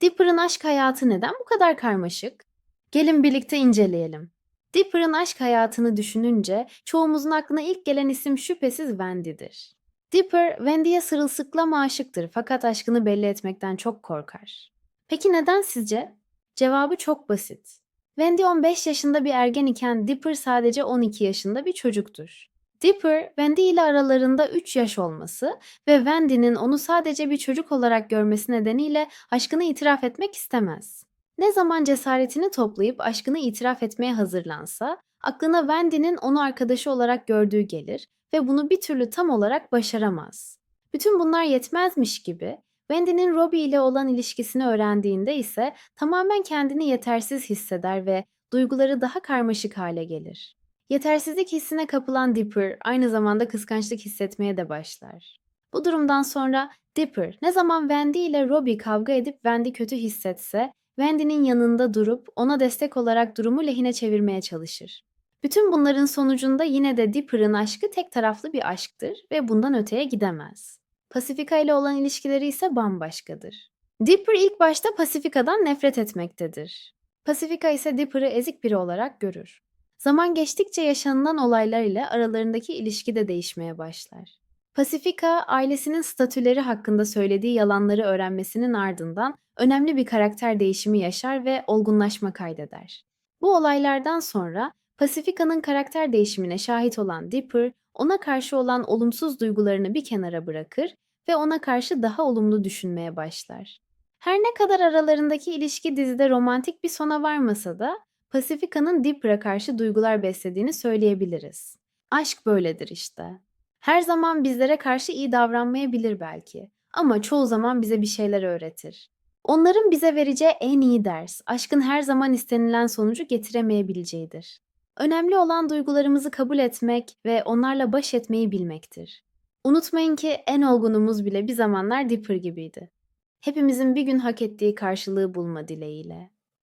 Dipper'ın aşk hayatı neden bu kadar karmaşık? Gelin birlikte inceleyelim. Dipper'ın aşk hayatını düşününce çoğumuzun aklına ilk gelen isim şüphesiz Wendy'dir. Dipper, Wendy'ye sırılsıklam aşıktır fakat aşkını belli etmekten çok korkar. Peki neden sizce? Cevabı çok basit. Wendy 15 yaşında bir ergen iken Dipper sadece 12 yaşında bir çocuktur. Dipper, Wendy ile aralarında 3 yaş olması ve Wendy'nin onu sadece bir çocuk olarak görmesi nedeniyle aşkını itiraf etmek istemez. Ne zaman cesaretini toplayıp aşkını itiraf etmeye hazırlansa, aklına Wendy'nin onu arkadaşı olarak gördüğü gelir ve bunu bir türlü tam olarak başaramaz. Bütün bunlar yetmezmiş gibi, Wendy'nin Robbie ile olan ilişkisini öğrendiğinde ise tamamen kendini yetersiz hisseder ve duyguları daha karmaşık hale gelir. Yetersizlik hissine kapılan Dipper aynı zamanda kıskançlık hissetmeye de başlar. Bu durumdan sonra Dipper ne zaman Wendy ile Robbie kavga edip Wendy kötü hissetse, Wendy'nin yanında durup ona destek olarak durumu lehine çevirmeye çalışır. Bütün bunların sonucunda yine de Dipper'ın aşkı tek taraflı bir aşktır ve bundan öteye gidemez. Pasifika ile olan ilişkileri ise bambaşkadır. Dipper ilk başta Pasifika'dan nefret etmektedir. Pasifika ise Dipper'ı ezik biri olarak görür. Zaman geçtikçe yaşanılan olaylar ile aralarındaki ilişki de değişmeye başlar. Pasifika, ailesinin statüleri hakkında söylediği yalanları öğrenmesinin ardından önemli bir karakter değişimi yaşar ve olgunlaşma kaydeder. Bu olaylardan sonra Pasifika'nın karakter değişimine şahit olan Dipper, ona karşı olan olumsuz duygularını bir kenara bırakır ve ona karşı daha olumlu düşünmeye başlar. Her ne kadar aralarındaki ilişki dizide romantik bir sona varmasa da Pasifika'nın Dipper'a karşı duygular beslediğini söyleyebiliriz. Aşk böyledir işte. Her zaman bizlere karşı iyi davranmayabilir belki ama çoğu zaman bize bir şeyler öğretir. Onların bize vereceği en iyi ders, aşkın her zaman istenilen sonucu getiremeyebileceğidir. Önemli olan duygularımızı kabul etmek ve onlarla baş etmeyi bilmektir. Unutmayın ki en olgunumuz bile bir zamanlar Dipper gibiydi. Hepimizin bir gün hak ettiği karşılığı bulma dileğiyle.